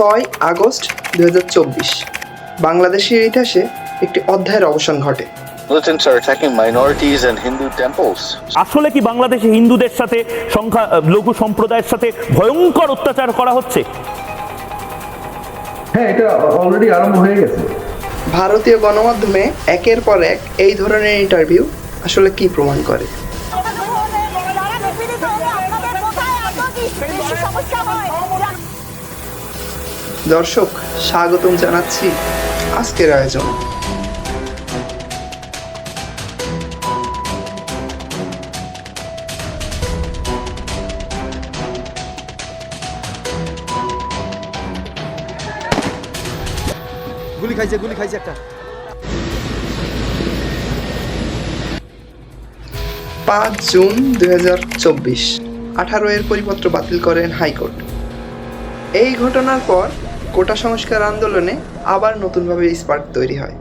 ছয় আগস্ট দু হাজার চব্বিশ। বাংলাদেশের ইতিহাসে একটি অধ্যায়ের অবসান ঘটে। Militants are attacking minorities and Hindu temples. আসলে কি বাংলাদেশে হিন্দুদের সাথে সংখ্যা লঘু সম্প্রদায়ের সাথে ভয়ঙ্কর অত্যাচার করা হচ্ছে? হ্যাঁ এটা অলরেডি আরম্ভ হয়ে গেছে। ভারতীয় গণমাধ্যমে একের পর এক এই ধরনের ইন্টারভিউ আসলে কি প্রমাণ করে? সমস্যা হয়। দর্শক স্বাগতম জানাচ্ছি আজকের আয়োজন। গুলি খাইছে গুলি খাইছে একটা। পাঁচ জুন দুই হাজার চব্বিশ আঠারো এর পরিপত্র বাতিল করেন হাইকোর্ট। এই ঘটনার পর কোটা সংস্কার আন্দোলনে আবার নতুনভাবে স্পার্ক তৈরি হয়।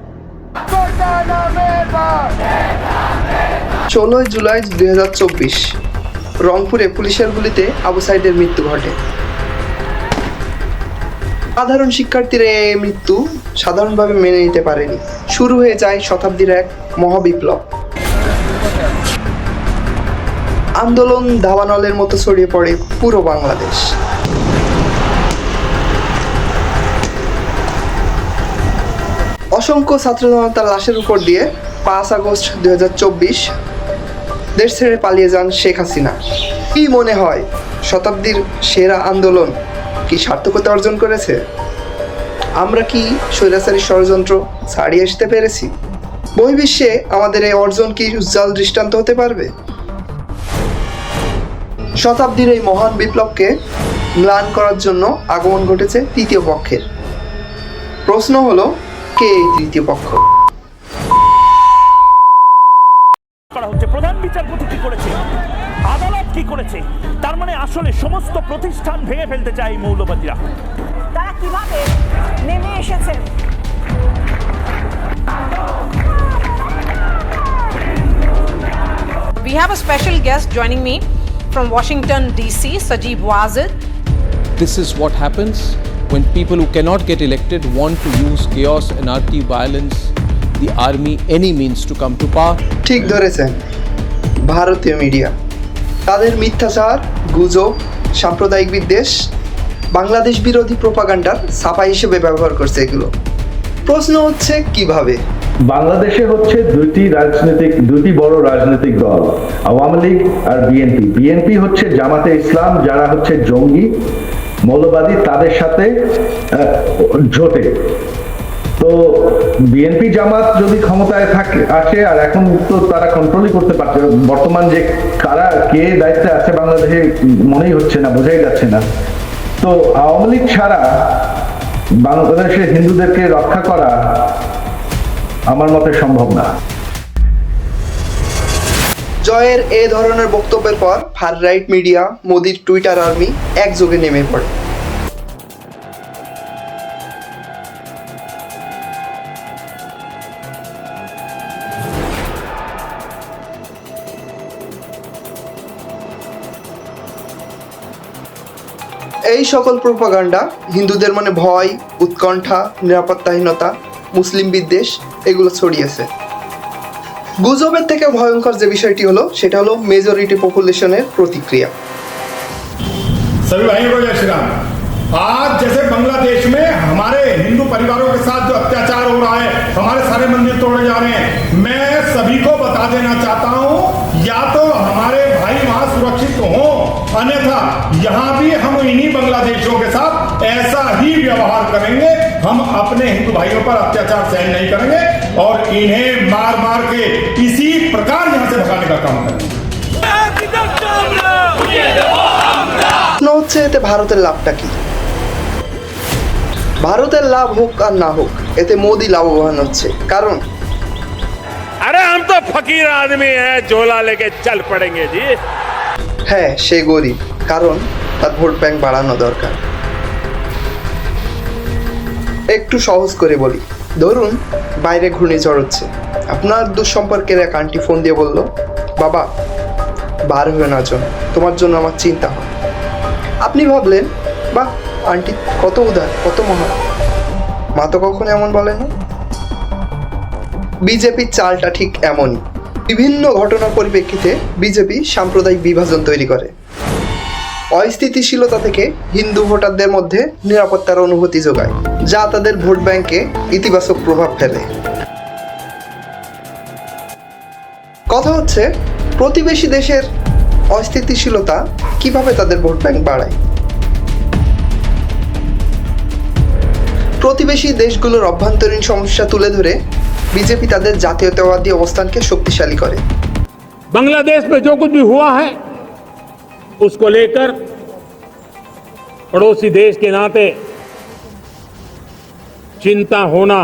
ষোলোই জুলাই দুই হাজার চব্বিশ, রংপুরে পুলিশের গুলিতে আবু সাইদের মৃত্যু ঘটে। সাধারণ শিক্ষার্থীরা এই মৃত্যু সাধারণভাবে মেনে নিতে পারেনি। শুরু হয়ে যায় শতাব্দীর এক মহাবিপ্লব। আন্দোলন দাবানলের মতো ছড়িয়ে পড়ে পুরো বাংলাদেশ। অসংখ্য ছাত্র জনতার লাশের উপর দিয়ে পাঁচ আগস্ট দুই দেশ ছেড়ে পালিয়ে যান শেখ হাসিনা। কি মনে হয়, শতাব্দীর সেরা আন্দোলন কি সার্থকতা অর্জন করেছে? আমরা কি স্বৈরাচারী ষড়যন্ত্র ছাড়িয়ে আসতে পেরেছি? বহির্বিশ্বে আমাদের এই অর্জন কি উজ্জ্বল দৃষ্টান্ত হতে পারবে? শতাব্দীর এই মহান বিপ্লবকে ম্লান করার জন্য আগমন ঘটেছে তৃতীয় পক্ষের। প্রশ্ন হলো কে এই তৃতীয় পক্ষ? করা হচ্ছে। প্রধান বিচারপতি কি করেছে? আদালত কি করেছে? তার মানে আসলে সমস্ত প্রতিষ্ঠান ভেঙে ফেলতে চায় মৌলবাদীরা। তারা কীভাবে নেমে এসেছেন? We have a special guest joining me from Washington, D.C., Sajib Wazid. This is what happens when people who cannot get elected want to use chaos, anarchy, violence, the army, any means to come to power. ঠিক ধরেছেন ভারতীয় media তাদের মিথ্যাচার গুজব সাম্প্রদায়িক বিদ্বেষ বাংলাদেশ বিরোধী প্রোপাগান্ডার ছাপা হিসেবে ব্যবহার করছে এগুলো। প্রশ্ন হচ্ছে কীভাবে? বাংলাদেশে হচ্ছে দুইটি রাজনৈতিক দুইটি বড় রাজনৈতিক দল আওয়ামী লীগ আর বিএনপি। বিএনপি হচ্ছে জামাতে ইসলাম যারা হচ্ছে জঙ্গি। মৌলবাদী তাদের সাথে জোটে। তো বিএনপি জামাত যদি ক্ষমতায় থাকে, আসে, আর এখন তো তারা কন্ট্রোলই করতে পারছে বর্তমান যে কারা, কে দায়িত্বে আছে বাংলাদেশে, মনেই হচ্ছে না, বোঝাই যাচ্ছে না। তো আওয়ামী লীগ ছাড়া বাংলাদেশের হিন্দুদেরকে রক্ষা করা আমার মতে সম্ভব না। জয়ের এ ধরনের বক্তব্যের পর ফার রাইট মিডিয়া, মোদির টুইটার আর্মি একযোগে নেমে পড়ে। এই সকল প্রোপাগান্ডা হিন্দুদের মনে ভয়, উৎকণ্ঠা, নিরাপত্তাহীনতা, মুসলিম বিদ্বেষ, এগুলো ছড়িয়েছে। গুজবের থেকে ভয়ঙ্কর যে বিষয়টি হলো সেটা হলো মেজরিটি পপুলেশনের প্রতিক্রিয়া सभी भाइयों को जय श्री राम आज जैसे बांग्लादेश में हमारे हिंदू परिवारों के साथ जो अत्याचार हो रहा है हमारे सारे मंदिर तोड़े जा रहे हैं मैं सभी को बता देना चाहता हूं या तो हमारे भाई वहां सुरक्षित हो अन्यथा यहां भी हम इन्हीं बांग्लादेशियों के साथ ऐसा ही व्यवहार करेंगे हम अपने हिंदू भाइयों पर अत्याचार सहन नहीं करेंगे और इन्हें मार मार के इसी प्रकार यहां से भगाने का काम करेंगे প্রশ্ন হচ্ছে এতে ভারতের লাভটা কি ভারতের লাভ হোক আর না হোক এতে মোদি লাভবান হচ্ছে কারণ अरे हम तो फकीर आदमी हैं झोला लेके चल पड़ेंगे जी হ্যাঁ সে গরিব কারণ তার ভোট ব্যাংক বাড়ানো দরকার একটু সহজ করে বলি। ধরুন, বাইরে ঘূর্ণিঝড় হচ্ছে। আপনার দুঃসম্পর্কের এক আন্টি ফোন দিয়ে বলল, বাবা, বার হয়ে না জন তোমার জন্য আমার চিন্তা হয়। আপনি ভাবলেন, বাহ, আন্টি কত উদার, কত মহান। মা তো কখনো এমন বলে না। বিজেপির চালটা ঠিক এমনই। বিভিন্ন ঘটনার পরিপ্রেক্ষিতে বিজেপি সাম্প্রদায়িক বিভাজন তৈরি করে। অস্থিতিশীলতা থেকে হিন্দু ভোটারদের মধ্যে নিরাপত্তার অনুভূতি যোগায়। যা তাদের ভোট ব্যাংকে ইতিবাচক প্রভাব ফেলে কথা হচ্ছে প্রতিবেশী দেশের অস্থিতিশীলতা কিভাবে তাদের ভোট ব্যাংক বাড়ায় প্রতিবেশী দেশগুলোর অভ্যন্তরীণ সমস্যা তুলে ধরে বিজেপি তাদের জাতীয়তাবাদী অবস্থানকে শক্তিশালী করে बांग्लादेश में जो कुछ भी हुआ है उसको लेकर पड़ोसी देश के नाते चिंता होना,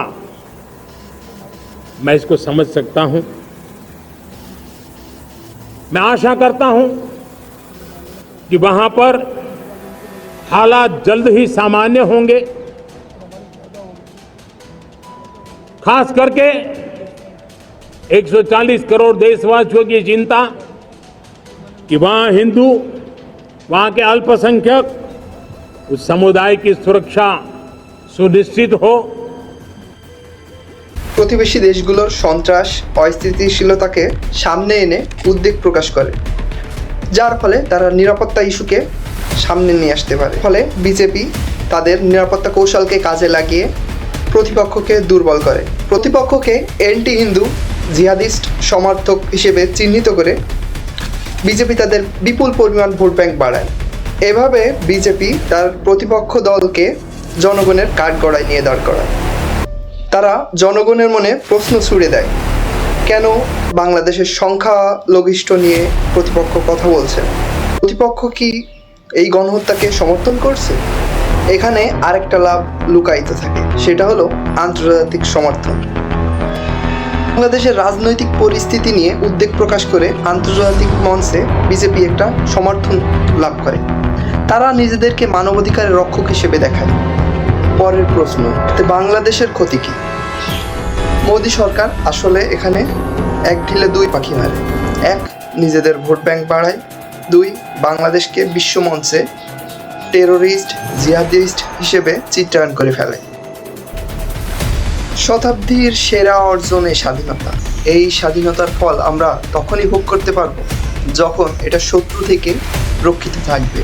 मैं इसको समझ सकता हूँ। मैं आशा करता हूँ कि वहाँ पर हालात जल्द ही सामान्य होंगे। खास करके 140 करोड़ देशवासियों की चिंता कि वहाँ हिंदू, वहाँ के अल्पसंख्यक, उस समुदाय की सुरक्षा সুনিশ্চিত হোক প্রতিবেশী দেশগুলোর সন্ত্রাস, অস্থিতিশীলতাকে সামনে এনে উদ্বেগ প্রকাশ করে, যার ফলে তারা নিরাপত্তা ইস্যুকে সামনে নিয়ে আসতে পারে। ফলে বিজেপি তাদের নিরাপত্তা কৌশলকে কাজে লাগিয়ে প্রতিপক্ষকে দুর্বল করে। প্রতিপক্ষকে এন্টি হিন্দু জিহাদিস্ট সমর্থক হিসেবে চিহ্নিত করে বিজেপি তাদের বিপুল পরিমাণ ভোট ব্যাংক বাড়ায়। এভাবে বিজেপি তার প্রতিপক্ষ দলকে জনগণের কাঠগড়ায় নিয়ে দাঁড় করায়। তারা জনগণের মনে প্রশ্ন ছুড়ে দেয়, কেন বাংলাদেশের সংখ্যালঘিষ্ঠ নিয়ে প্রতিপক্ষ কথা বলছে? প্রতিপক্ষ কি এই গণহত্যাকে সমর্থন করছে? এখানে আরেকটা লাভ লুকায়িত থাকে, সেটা হলো আন্তর্জাতিক সমর্থন। বাংলাদেশের রাজনৈতিক পরিস্থিতি নিয়ে উদ্বেগ প্রকাশ করে আন্তর্জাতিক মঞ্চে বিজেপি একটা সমর্থন লাভ করে। তারা নিজেদেরকে মানবাধিকারের রক্ষক হিসেবে দেখায়। পরের প্রশ্ন বাংলাদেশের ক্ষতি কি? মোদী সরকার আসলে এখানে এক ঢিলে দুই পাখি মারে। এক, নিজেদের ভোট ব্যাংক বাড়ায়। দুই, বাংলাদেশকে বিশ্বমঞ্চে টেরোরিস্ট জিহাদিস্ট হিসেবে চিত্রায়ন করে ফেলে। শতাব্দীর সেরা অর্জনে স্বাধীনতা। এই স্বাধীনতার ফল আমরা তখনই ভোগ করতে পারব যখন এটা শত্রু থেকে রক্ষিত থাকবে।